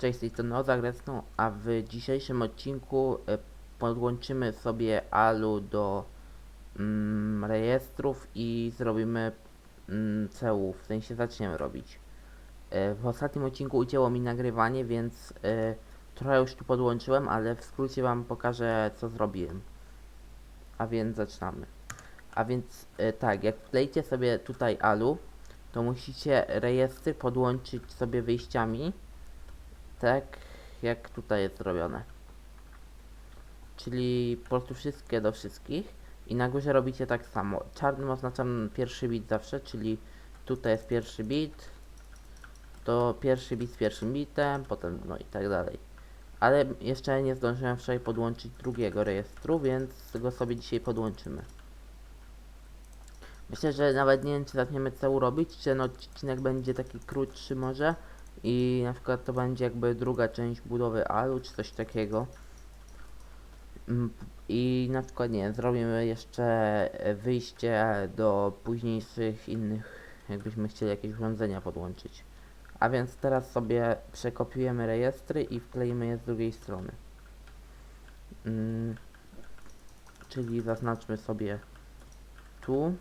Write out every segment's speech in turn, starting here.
Cześć, z tej strony Ozagresno, a w dzisiejszym odcinku e, podłączymy sobie ALU do mm, rejestrów i zrobimy mm, CU, w sensie zaczniemy robić. E, w ostatnim odcinku ucięło mi nagrywanie, więc e, trochę już tu podłączyłem, ale w skrócie wam pokażę co zrobiłem. A więc zaczynamy. A więc e, tak, jak wklejcie sobie tutaj ALU, to musicie rejestry podłączyć sobie wyjściami tak jak tutaj jest zrobione. Czyli po prostu wszystkie do wszystkich i na górze robicie tak samo. Czarnym oznaczam pierwszy bit zawsze, czyli tutaj jest pierwszy bit, to pierwszy bit z pierwszym bitem, potem no i tak dalej. Ale jeszcze nie zdążyłem wczoraj podłączyć drugiego rejestru, więc go sobie dzisiaj podłączymy. Myślę, że nawet nie wiem, czy zaczniemy CU robić, czy ten odcinek będzie taki krótszy może i na przykład to będzie jakby druga część budowy alu, czy coś takiego. Mm, I na przykład nie, zrobimy jeszcze wyjście do późniejszych innych, jakbyśmy chcieli jakieś urządzenia podłączyć. A więc teraz sobie przekopiujemy rejestry i wkleimy je z drugiej strony. Mm, czyli zaznaczmy sobie tu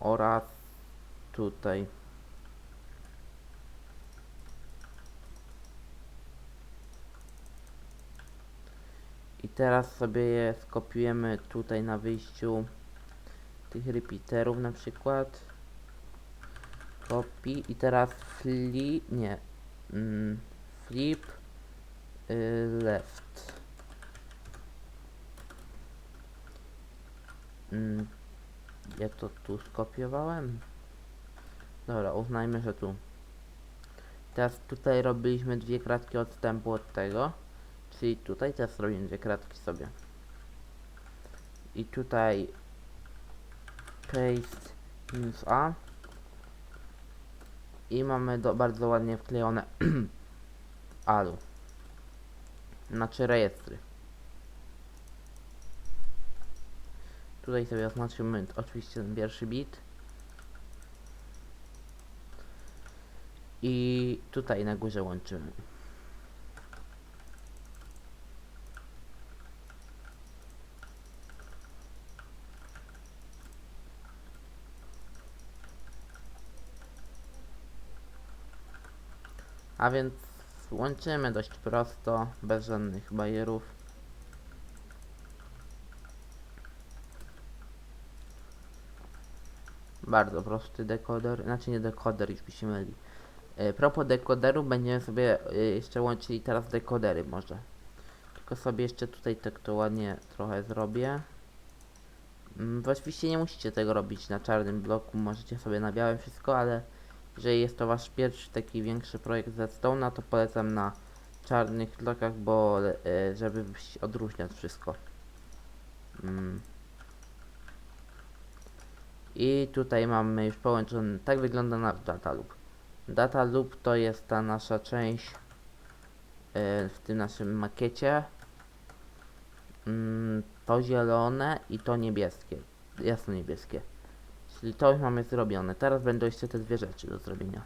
oraz tutaj. I teraz sobie je skopiujemy tutaj na wyjściu tych repeaterów na przykład. Copy i teraz flip, nie, mm, flip y, left. Mm, ja to tu skopiowałem. Dobra, uznajmy, że tu. Teraz tutaj robiliśmy dwie kratki odstępu od tego. Czyli tutaj teraz robimy dwie kratki sobie. I tutaj paste minus A. I mamy do, bardzo ładnie wklejone alu. Znaczy rejestry. Tutaj sobie oznaczymy oczywiście ten pierwszy bit. I tutaj na górze łączymy. A więc łączymy dość prosto, bez żadnych bajerów. Bardzo prosty dekoder, znaczy nie dekoder, już by się. E, propos dekoderu będziemy sobie e, jeszcze łączyli teraz dekodery może. Tylko sobie jeszcze tutaj tak to ładnie trochę zrobię. Mm, oczywiście nie musicie tego robić na czarnym bloku, możecie sobie na białym wszystko, ale jeżeli jest to wasz pierwszy taki większy projekt ze Stone'a, to polecam na czarnych blokach, bo e, żeby odróżniać wszystko. Mm. I tutaj mamy już połączony, tak wygląda nasz data loop. Data loop to jest ta nasza część e, w tym naszym makiecie. Mm, to zielone i to niebieskie. Jasno niebieskie. Czyli to już mamy zrobione. Teraz będą jeszcze te dwie rzeczy do zrobienia.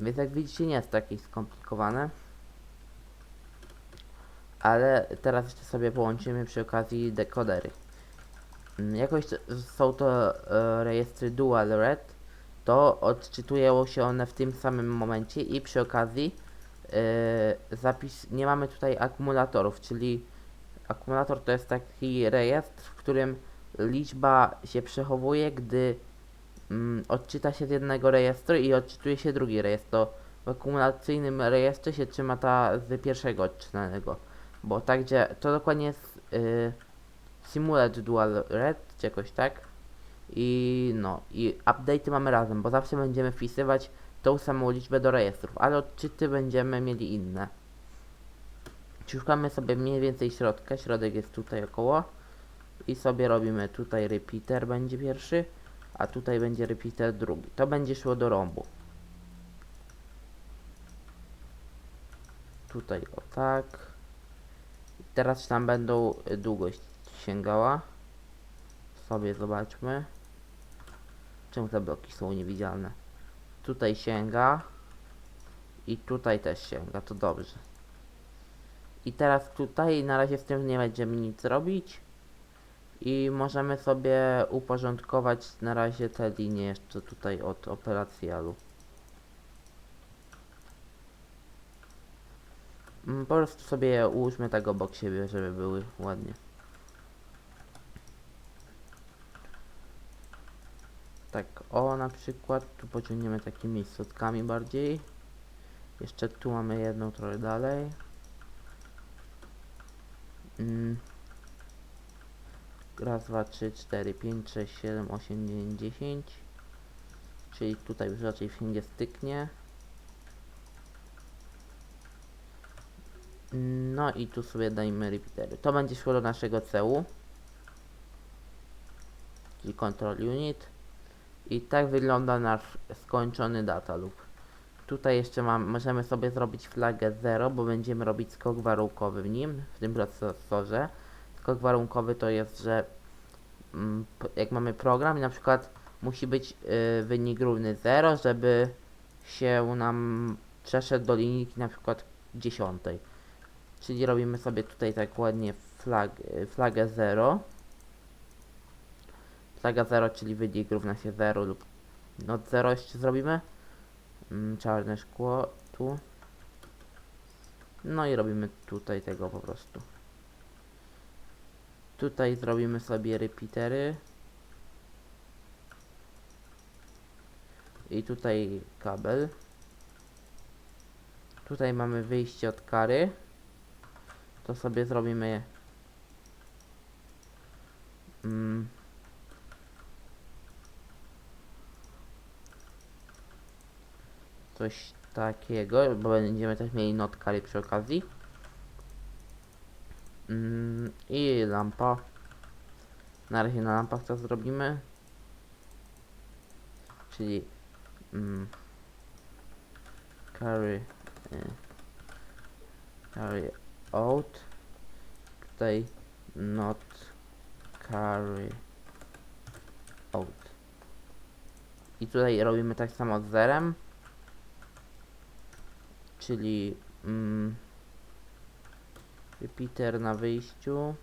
Więc jak widzicie nie jest takie skomplikowane. Ale teraz jeszcze sobie połączymy przy okazji dekodery. Mm, Jakoś są to e, rejestry dual red to odczytują się one w tym samym momencie i przy okazji yy, zapis, nie mamy tutaj akumulatorów, czyli akumulator to jest taki rejestr, w którym liczba się przechowuje, gdy mm, odczyta się z jednego rejestru i odczytuje się drugi rejestr. To w akumulacyjnym rejestrze się trzyma ta z pierwszego odczytanego, bo tak, gdzie to dokładnie jest yy, simulate dual red, czy jakoś tak. I no, i update'y mamy razem, bo zawsze będziemy wpisywać tą samą liczbę do rejestrów, ale odczyty będziemy mieli inne. Szukamy sobie mniej więcej środka, środek jest tutaj około i sobie robimy tutaj repeater będzie pierwszy, a tutaj będzie repeater drugi. To będzie szło do rąbu. Tutaj o tak. Teraz tam będą długość sięgała. Sobie zobaczmy. Czemu te bloki są niewidzialne? tutaj sięga i tutaj też sięga, to dobrze. I teraz tutaj na razie z tym nie będziemy nic robić i możemy sobie uporządkować na razie te linie jeszcze tutaj od operacjalu. Mm, Po prostu sobie ułóżmy tak obok siebie, żeby były ładnie. Tak, o na przykład, tu pociągniemy takimi sutkami bardziej. Jeszcze tu mamy jedną trochę dalej. Mm. Raz, dwa, trzy, cztery, pięć, sześć, siedem, osiem, dziewięć, dziesięć. Czyli tutaj już raczej wszędzie styknie. No i tu sobie dajmy repeatery. To będzie szło do naszego celu. Czyli control unit. I tak wygląda nasz skończony data loop. Tutaj jeszcze mam, możemy sobie zrobić flagę 0, bo będziemy robić skok warunkowy w nim, w tym procesorze. Skok warunkowy to jest, że mm, jak mamy program i na przykład musi być y, wynik równy 0, żeby się nam przeszedł do linijki na przykład 10. Czyli robimy sobie tutaj tak ładnie flag, y, flagę 0. Flaga 0, czyli wynik równa się 0 lub no 0 jeszcze zrobimy. Mm, czarne szkło tu. No i robimy tutaj tego po prostu. Tutaj zrobimy sobie repeatery. I tutaj kabel. Tutaj mamy wyjście od kary. To sobie zrobimy mm, coś takiego, bo będziemy też mieli not kary przy okazji. Mm, I lampa. Na razie na lampach to zrobimy. Czyli mm, carry y, carry out. Tutaj not carry out. I tutaj robimy tak samo z zerem czyli mm, repeater na wyjściu.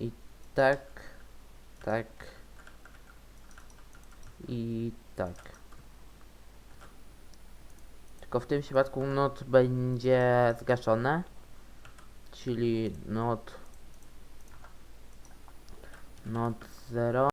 I tak, tak i tak. Tylko w tym przypadku not będzie zgaszone, czyli not not 0